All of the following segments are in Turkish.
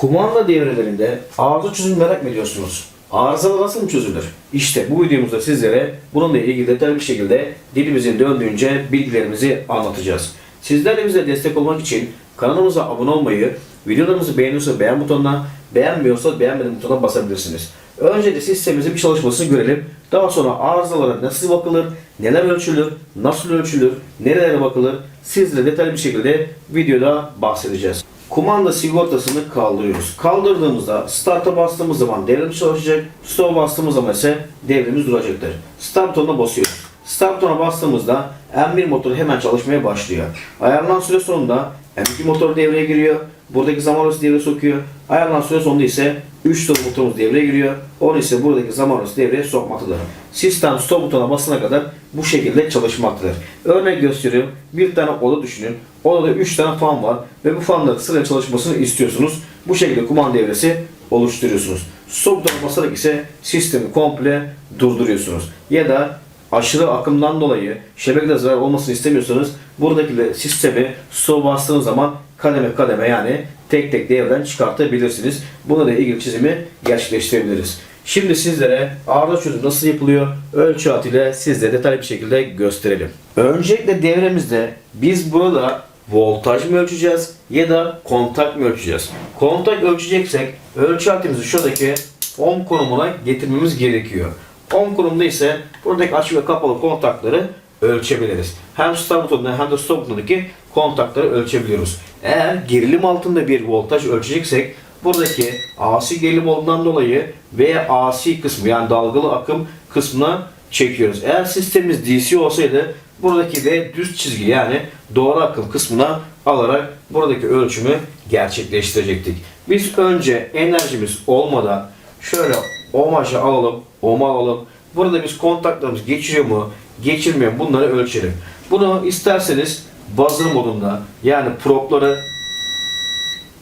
Kumanda devrelerinde arıza çözüm merak mı ediyorsunuz? Arızalar nasıl çözülür? İşte bu videomuzda sizlere bununla ilgili detaylı bir şekilde dilimizin döndüğünce bilgilerimizi anlatacağız. Sizler de bize destek olmak için kanalımıza abone olmayı, videolarımızı beğeniyorsa beğen butonuna, beğenmiyorsa beğenmedim butonuna basabilirsiniz. Önce de sistemimizin bir çalışmasını görelim. Daha sonra arızalara nasıl bakılır, neler ölçülür, nasıl ölçülür, nerelere bakılır sizlere detaylı bir şekilde videoda bahsedeceğiz. Kumanda sigortasını kaldırıyoruz. Kaldırdığımızda start'a bastığımız zaman devrimiz çalışacak. Stop'a bastığımız zaman ise devrimiz duracaktır. Start butonuna basıyoruz. Start butonuna bastığımızda M1 motoru hemen çalışmaya başlıyor. Ayarlanan süre sonunda M2 motor devreye giriyor. Buradaki zaman arası devreye sokuyor. Ayarlanan süre sonunda ise 3 tur motorumuz devreye giriyor. Onu ise buradaki zaman arası devreye sokmaktadır. Sistem stop butonuna basana kadar bu şekilde çalışmaktadır. Örnek gösteriyorum. Bir tane oda düşünün. Odada 3 tane fan var ve bu fanların sırayla çalışmasını istiyorsunuz. Bu şekilde kumanda devresi oluşturuyorsunuz. Stop butonuna basarak ise sistemi komple durduruyorsunuz. Ya da aşırı akımdan dolayı şebekede zarar olmasını istemiyorsanız buradaki de sistemi stop bastığınız zaman kademe kademe yani tek tek devreden çıkartabilirsiniz. Buna da ilgili çizimi gerçekleştirebiliriz. Şimdi sizlere arıza çözüm nasıl yapılıyor ölçü ile sizlere detaylı bir şekilde gösterelim. Öncelikle devremizde biz burada voltaj mı ölçeceğiz ya da kontak mı ölçeceğiz? Kontak ölçeceksek ölçü aletimizi şuradaki ohm konumuna getirmemiz gerekiyor. Ohm konumda ise buradaki açık ve kapalı kontakları ölçebiliriz. Hem start butonunda hem de stop butonundaki kontakları ölçebiliyoruz. Eğer gerilim altında bir voltaj ölçeceksek buradaki AC gerilim olduğundan dolayı veya AC kısmı yani dalgalı akım kısmına çekiyoruz. Eğer sistemimiz DC olsaydı buradaki de düz çizgi yani doğru akım kısmına alarak buradaki ölçümü gerçekleştirecektik. Biz önce enerjimiz olmadan şöyle omajı alalım, oma alalım. Burada biz kontaklarımız geçiriyor mu, geçirmiyor mu bunları ölçelim. Bunu isterseniz buzzer modunda yani propları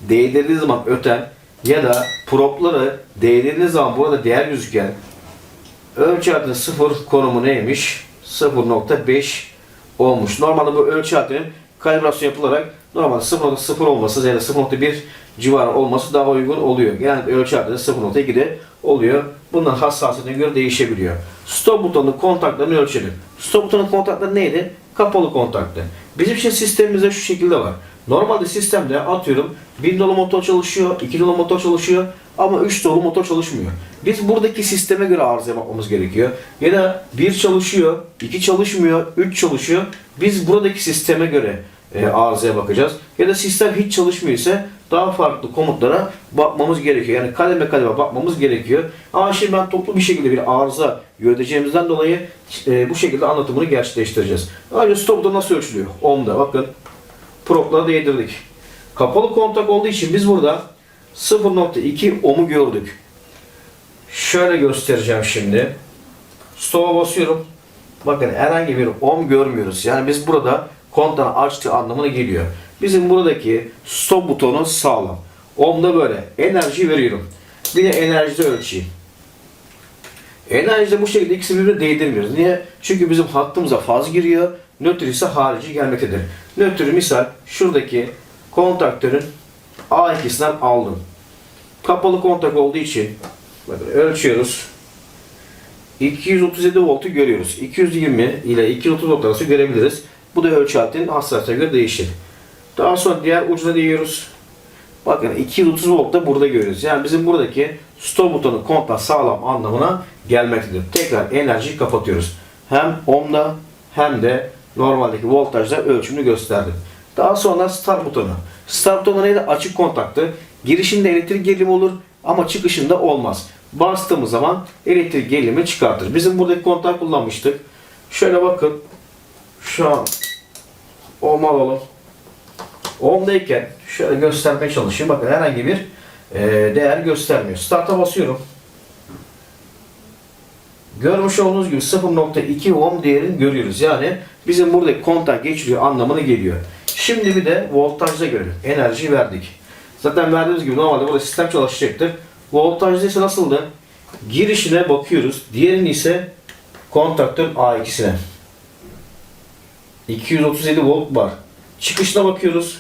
değdirdiği zaman öten ya da propları değdirdiği zaman burada değer gözüken ölçü aletinin sıfır konumu neymiş? 0.5 olmuş. Normalde bu ölçü aletinin kalibrasyon yapılarak normalde 0.0 olması ya da 0.1 civarı olması daha uygun oluyor. Yani ölçü aletinde 0.2'de oluyor. Bunların hassasiyetine göre değişebiliyor. Stop butonunun kontaklarını ölçelim. Stop butonunun kontakları neydi? Kapalı kontaktı. Bizim için sistemimizde şu şekilde var. Normalde sistemde atıyorum 1 dolu motor çalışıyor, 2 dolu motor çalışıyor ama 3 dolu motor çalışmıyor. Biz buradaki sisteme göre arızaya bakmamız gerekiyor. Ya da 1 çalışıyor, 2 çalışmıyor, 3 çalışıyor. Biz buradaki sisteme göre e, arızaya bakacağız. Ya da sistem hiç çalışmıyor ise daha farklı komutlara bakmamız gerekiyor. Yani kademe kademe bakmamız gerekiyor. Ama şimdi ben toplu bir şekilde bir arıza yöneteceğimizden dolayı e, bu şekilde anlatımını gerçekleştireceğiz. Ayrıca stopta nasıl ölçülüyor? Ohm'da bakın propları değdirdik. Kapalı kontak olduğu için biz burada 0.2 ohm'u gördük. Şöyle göstereceğim şimdi. Stop'a basıyorum. Bakın herhangi bir ohm görmüyoruz. Yani biz burada kontağı açtığı anlamına geliyor. Bizim buradaki stop butonu sağlam. Ohm'da böyle. Enerji veriyorum. De enerjide ölçeyim. Enerjide bu şekilde ikisini birbirine değdirmiyoruz. Niye? Çünkü bizim hattımıza faz giriyor. Nötr ise harici gelmektedir. Nötrü misal şuradaki kontaktörün A2'sinden aldım. Kapalı kontak olduğu için bakın ölçüyoruz. 237 voltu görüyoruz. 220 ile 230 volt arası görebiliriz. Bu da ölçü aletinin hassasiyetine göre değişir. Daha sonra diğer ucuna değiyoruz. Bakın 230 volt da burada görüyoruz. Yani bizim buradaki stop butonu kontak sağlam anlamına gelmektedir. Tekrar enerjiyi kapatıyoruz. Hem ohmda hem de normaldeki voltajda ölçümünü gösterdim. Daha sonra start butonu. Start butonu neydi? Açık kontaktı. Girişinde elektrik gerilimi olur ama çıkışında olmaz. Bastığımız zaman elektrik gerilimi çıkartır. Bizim buradaki kontak kullanmıştık. Şöyle bakın. Şu an ohm alalım. Ohm'dayken şöyle göstermeye çalışayım. Bakın herhangi bir e, değer göstermiyor. Start'a basıyorum. Görmüş olduğunuz gibi 0.2 ohm değerini görüyoruz. Yani bizim buradaki kontak geçiriyor anlamına geliyor. Şimdi bir de voltajda görelim. Enerji verdik. Zaten verdiğimiz gibi normalde burada sistem çalışacaktır. Voltajda ise nasıldı? Girişine bakıyoruz. Diğerini ise kontaktörün A2'sine. 237 volt var. Çıkışına bakıyoruz.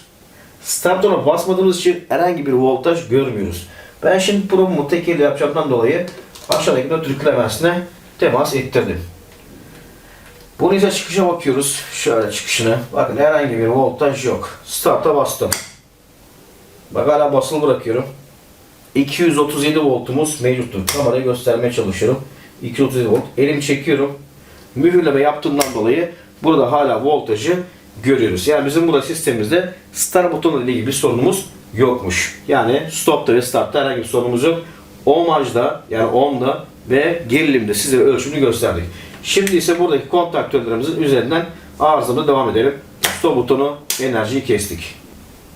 Start ona basmadığımız için herhangi bir voltaj görmüyoruz. Ben şimdi programı tek elle yapacağımdan dolayı aşağıdaki nötr klemensine temas ettirdim. Bunun ise çıkışa bakıyoruz. Şöyle çıkışına. Bakın herhangi bir voltaj yok. Start'a bastım. Bak hala basılı bırakıyorum. 237 voltumuz mevcuttur. Kamerayı göstermeye çalışıyorum. 237 volt. Elimi çekiyorum. Mühürleme yaptığımdan dolayı burada hala voltajı görüyoruz. Yani bizim burada sistemimizde start butonu ile ilgili bir sorunumuz yokmuş. Yani stopta ve startta herhangi bir sorunumuz yok. Ohmajda yani ohmda ve gerilimde size ölçümünü gösterdik. Şimdi ise buradaki kontaktörlerimizin üzerinden arızamıza devam edelim. Stop butonu enerjiyi kestik.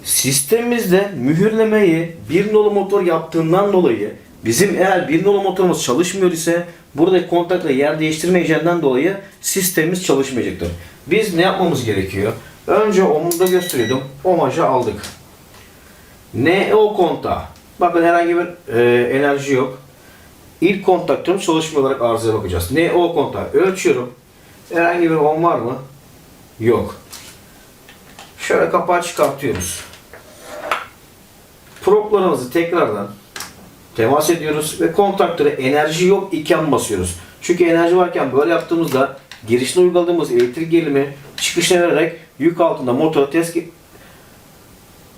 Sistemimizde mühürlemeyi bir nolu motor yaptığından dolayı bizim eğer bir nolu motorumuz çalışmıyor ise buradaki kontakla yer değiştirmeyeceğinden dolayı sistemimiz çalışmayacaktır. Biz ne yapmamız gerekiyor? Önce omuzda gösteriyordum. Omajı aldık. NO kontağı. Bakın herhangi bir e, enerji yok. İlk kontaktörün çalışmıyor olarak arızaya bakacağız. NO kontağı. Ölçüyorum. Herhangi bir ohm var mı? Yok. Şöyle kapağı çıkartıyoruz. Proplarımızı tekrardan temas ediyoruz ve kontaktöre enerji yok iken basıyoruz. Çünkü enerji varken böyle yaptığımızda girişine uyguladığımız elektrik gerilimi çıkışına vererek yük altında motoru test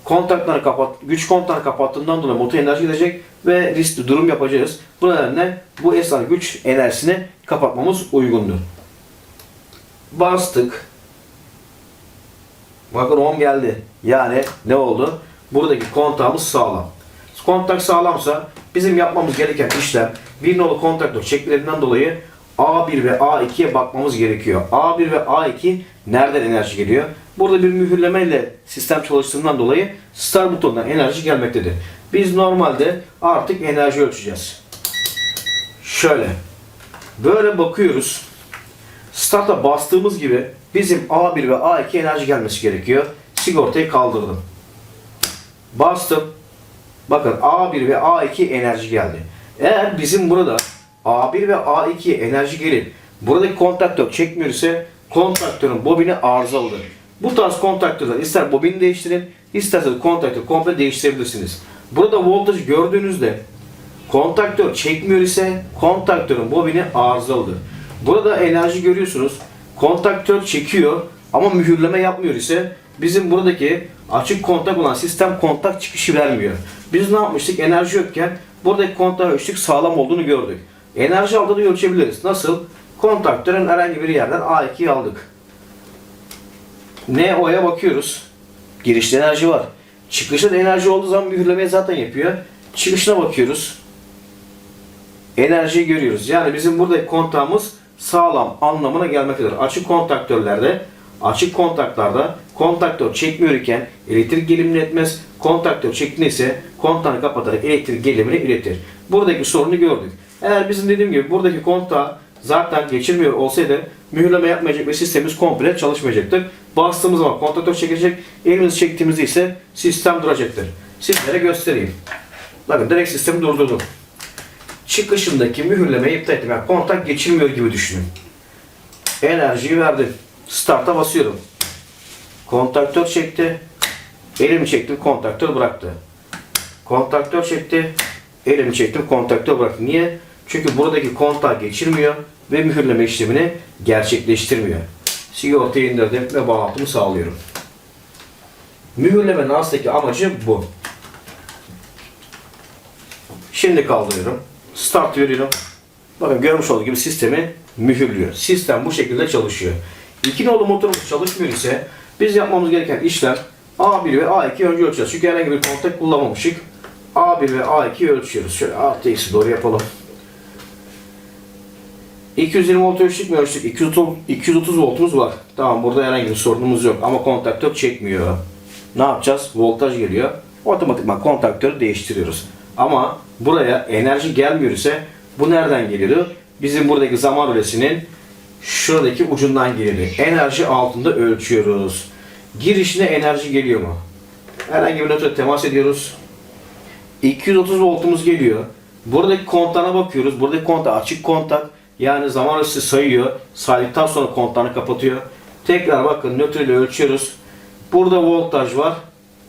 kontakları kapat, güç kontakları kapattığından dolayı motor enerji gidecek ve riskli durum yapacağız. Bu nedenle bu esnada güç enerjisini kapatmamız uygundur. Bastık. Bakın ohm geldi. Yani ne oldu? Buradaki kontağımız sağlam. Kontak sağlamsa bizim yapmamız gereken işlem bir nolu kontaktör çekmelerinden dolayı A1 ve A2'ye bakmamız gerekiyor. A1 ve A2 nereden enerji geliyor? Burada bir mühürlemeyle sistem çalıştığından dolayı start butonundan enerji gelmektedir. Biz normalde artık enerji ölçeceğiz. Şöyle. Böyle bakıyoruz. Start'a bastığımız gibi bizim A1 ve A2 enerji gelmesi gerekiyor. Sigortayı kaldırdım. Bastım. Bakın A1 ve A2 enerji geldi. Eğer bizim burada A1 ve A2 enerji gelip buradaki kontaktör çekmiyor ise kontaktörün bobini arızalıdır. Bu tarz kontaktörler ister bobini değiştirin isterseniz kontaktörü komple değiştirebilirsiniz. Burada voltajı gördüğünüzde kontaktör çekmiyor ise kontaktörün bobini arızalıdır. Burada enerji görüyorsunuz. Kontaktör çekiyor ama mühürleme yapmıyor ise bizim buradaki açık kontak olan sistem kontak çıkışı vermiyor. Biz ne yapmıştık? Enerji yokken buradaki kontağı ölçtük sağlam olduğunu gördük. Enerji aldığını ölçebiliriz. Nasıl? Kontaktörün herhangi bir yerden A2'yi aldık. NO'ya bakıyoruz. Girişte enerji var. Çıkışta da enerji olduğu zaman mühürlemeyi zaten yapıyor. Çıkışına bakıyoruz. Enerjiyi görüyoruz. Yani bizim buradaki kontağımız sağlam anlamına gelmektedir. Açık kontaktörlerde açık kontaklarda kontaktör çekmiyor iken elektrik gelimini etmez. Kontaktör çektiğinde kontağını kapatarak elektrik gelimini iletir. Buradaki sorunu gördük. Eğer bizim dediğim gibi buradaki kontağı zaten geçirmiyor olsaydı mühürleme yapmayacak ve sistemimiz komple çalışmayacaktır. Bastığımız zaman kontaktör çekecek. Elimizi çektiğimizde ise sistem duracaktır. Sizlere göstereyim. Bakın direkt sistemi durdurdum. Çıkışındaki mühürlemeyi iptal ettim. Yani kontak geçirmiyor gibi düşünün. Enerjiyi verdim. Start'a basıyorum. Kontaktör çekti. Elimi çektim, kontaktör bıraktı. Kontaktör çekti. Elimi çektim, kontaktör bıraktı. Niye? Çünkü buradaki kontağı geçirmiyor ve mühürleme işlemini gerçekleştirmiyor. Sigortayı indirdim ve bağlantımı sağlıyorum. Mühürlemenin aslındaki amacı bu. Şimdi kaldırıyorum. Start veriyorum. Bakın görmüş olduğu gibi sistemi mühürlüyor. Sistem bu şekilde çalışıyor. İki nolu motorumuz çalışmıyor ise biz yapmamız gereken işlem A1 ve A2 önce ölçeceğiz. Çünkü herhangi bir kontak kullanmamışık. A1 ve A2 ölçüyoruz. Şöyle artı eksi doğru yapalım. 220 volt ölçtük mü ölçtük? 230, 230 voltumuz var. Tamam burada herhangi bir sorunumuz yok ama kontaktör çekmiyor. Ne yapacağız? Voltaj geliyor. Otomatikman kontaktörü değiştiriyoruz. Ama buraya enerji gelmiyor ise bu nereden geliyor? Bizim buradaki zaman rölesinin şuradaki ucundan geliyor. Enerji altında ölçüyoruz. Girişine enerji geliyor mu? Herhangi bir nötre temas ediyoruz. 230 voltumuz geliyor. Buradaki kontağına bakıyoruz. Buradaki kontak açık kontak. Yani zaman ölçüsü sayıyor. Saydıktan sonra kontağını kapatıyor. Tekrar bakın nötr ile ölçüyoruz. Burada voltaj var.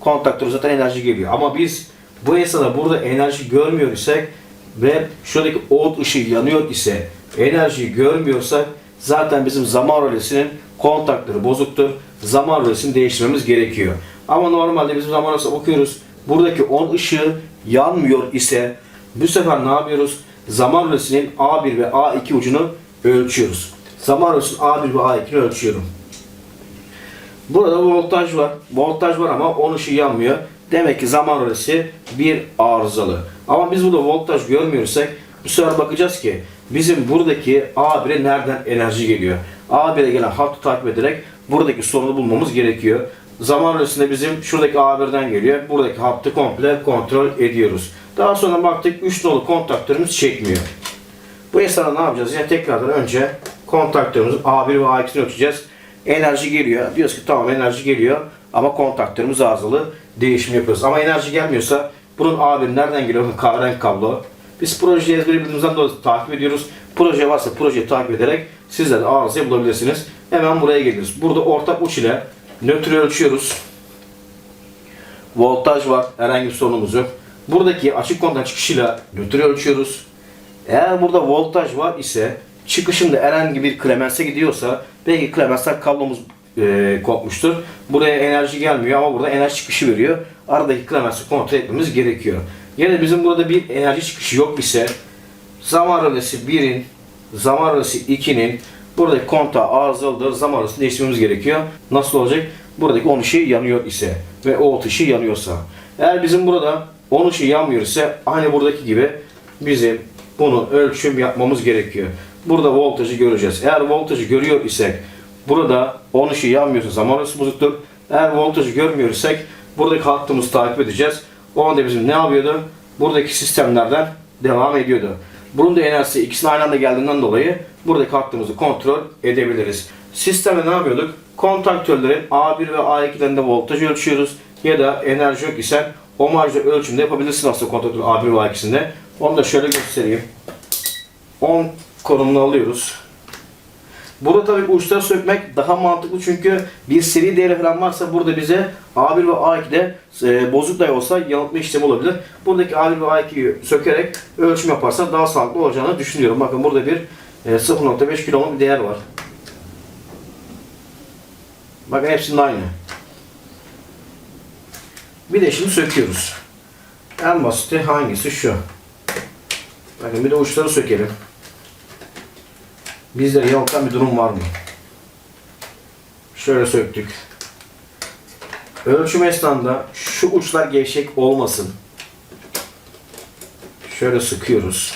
kontaktöre zaten enerji geliyor. Ama biz bu esnada burada enerji görmüyor isek ve şuradaki old ışığı yanıyor ise enerjiyi görmüyorsak zaten bizim zaman rölesinin kontaktörü bozuktur. Zaman rölesini değiştirmemiz gerekiyor. Ama normalde bizim zaman rölesine bakıyoruz. Buradaki 10 ışığı yanmıyor ise bu sefer ne yapıyoruz? Zaman rölesinin A1 ve A2 ucunu ölçüyoruz. Zaman rölesinin A1 ve A2'ni ölçüyorum. Burada voltaj var. Voltaj var ama 10 ışığı yanmıyor. Demek ki zaman rölesi bir arızalı. Ama biz burada voltaj görmüyorsak bu sefer bakacağız ki bizim buradaki A1'e nereden enerji geliyor? A1'e gelen hattı takip ederek buradaki sorunu bulmamız gerekiyor. Zaman rölesinde bizim şuradaki A1'den geliyor. Buradaki hattı komple kontrol ediyoruz. Daha sonra baktık 3 nolu kontaktörümüz çekmiyor. Bu esnada ne yapacağız? Yine tekrardan önce kontaktörümüzün A1 ve A2'sini ölçeceğiz. Enerji geliyor. Diyoruz ki tamam enerji geliyor ama kontaktörümüz arızalı. Değişim yapıyoruz. Ama enerji gelmiyorsa bunun A1 nereden geliyor? Kahverengi kablo. Biz projeyi ezberi bildiğimizden dolayı takip ediyoruz. Proje varsa projeyi takip ederek sizler arızayı bulabilirsiniz. Hemen buraya geliyoruz. Burada ortak uç ile nötrü ölçüyoruz. Voltaj var. Herhangi bir sorunumuz yok. Buradaki açık kontak çıkışıyla nötrü ölçüyoruz. Eğer burada voltaj var ise çıkışında herhangi bir klemense gidiyorsa belki klemensler kablomuz e, kopmuştur. Buraya enerji gelmiyor ama burada enerji çıkışı veriyor. Aradaki klemensi kontrol etmemiz gerekiyor. Yani bizim burada bir enerji çıkışı yok ise zaman rölesi 1'in zaman rölesi 2'nin buradaki kontağı arızalıdır. Zaman rölesini değiştirmemiz gerekiyor. Nasıl olacak? Buradaki 10 ışığı yanıyor ise ve o ışığı yanıyorsa. Eğer bizim burada 10 ışığı yanmıyor ise aynı buradaki gibi bizim bunu ölçüm yapmamız gerekiyor. Burada voltajı göreceğiz. Eğer voltajı görüyor isek burada 10 ışığı yanmıyorsa zaman rölesi bozuktur. Eğer voltajı görmüyor isek buradaki hattımızı takip edeceğiz. O anda bizim ne yapıyordu? Buradaki sistemlerden devam ediyordu. Bunun da enerjisi ikisinin aynı anda geldiğinden dolayı buradaki hattımızı kontrol edebiliriz. Sistemde ne yapıyorduk? Kontaktörlerin A1 ve A2'den de voltaj ölçüyoruz. Ya da enerji yok ise omajlı ölçümde yapabilirsin aslında kontaktör A1 ve A2'sinde. Onu da şöyle göstereyim. 10 konumunu alıyoruz. Burada tabii uçları sökmek daha mantıklı çünkü bir seri devre falan varsa burada bize A1 ve A2'de e, bozuk dahi olsa yanıltma işlemi olabilir. Buradaki A1 ve A2'yi sökerek ölçüm yaparsa daha sağlıklı olacağını düşünüyorum. Bakın burada bir e, 0.5 kiloluk bir değer var. Bakın hepsinin aynı. Bir de şimdi söküyoruz. En basiti hangisi şu. Bakın bir de uçları sökelim. Bizde yanıltan bir durum var mı? Şöyle söktük. Ölçüm esnasında şu uçlar gevşek olmasın. Şöyle sıkıyoruz.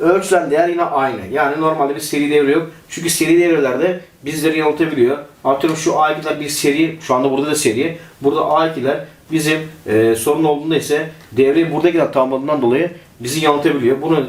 Ölçülen değer yine aynı. Yani normalde bir seri devre yok. Çünkü seri devrelerde bizleri yanıltabiliyor. Atıyorum şu A2'ler bir seri, şu anda burada da seri. Burada A2'ler bizim e, sorun olduğunda ise devreyi buradakiler tamamladığından dolayı bizi yanıltabiliyor. Bunu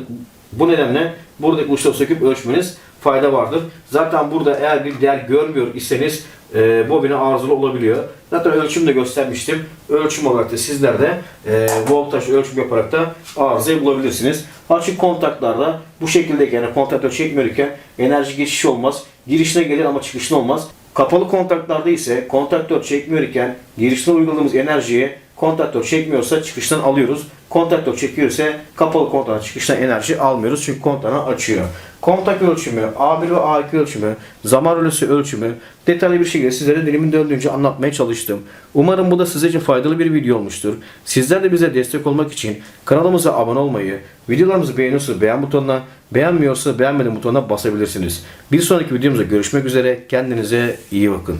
bu nedenle buradaki uçları söküp ölçmeniz fayda vardır. Zaten burada eğer bir değer görmüyor iseniz e, bobine arızalı olabiliyor. Zaten ölçüm de göstermiştim. Ölçüm olarak da sizler de e, voltaj ölçüm yaparak da arızayı bulabilirsiniz. Açık kontaklarda bu şekilde yani kontaktör çekmiyorken enerji geçişi olmaz. Girişine gelir ama çıkışına olmaz. Kapalı kontaklarda ise kontaktör çekmiyor iken girişine uyguladığımız enerjiyi kontaktör çekmiyorsa çıkıştan alıyoruz. Kontaktör çekiyor ise kapalı kontaktan çıkıştan enerji almıyoruz çünkü kontağını açıyor. Kontak ölçümü, A1 ve A2 ölçümü, zaman rölesi ölçümü detaylı bir şekilde sizlere dilimin döndüğünce anlatmaya çalıştım. Umarım bu da sizler için faydalı bir video olmuştur. Sizler de bize destek olmak için kanalımıza abone olmayı, videolarımızı beğeniyorsanız beğen butonuna, beğenmiyorsanız beğenmedim butonuna basabilirsiniz. Bir sonraki videomuzda görüşmek üzere. Kendinize iyi bakın.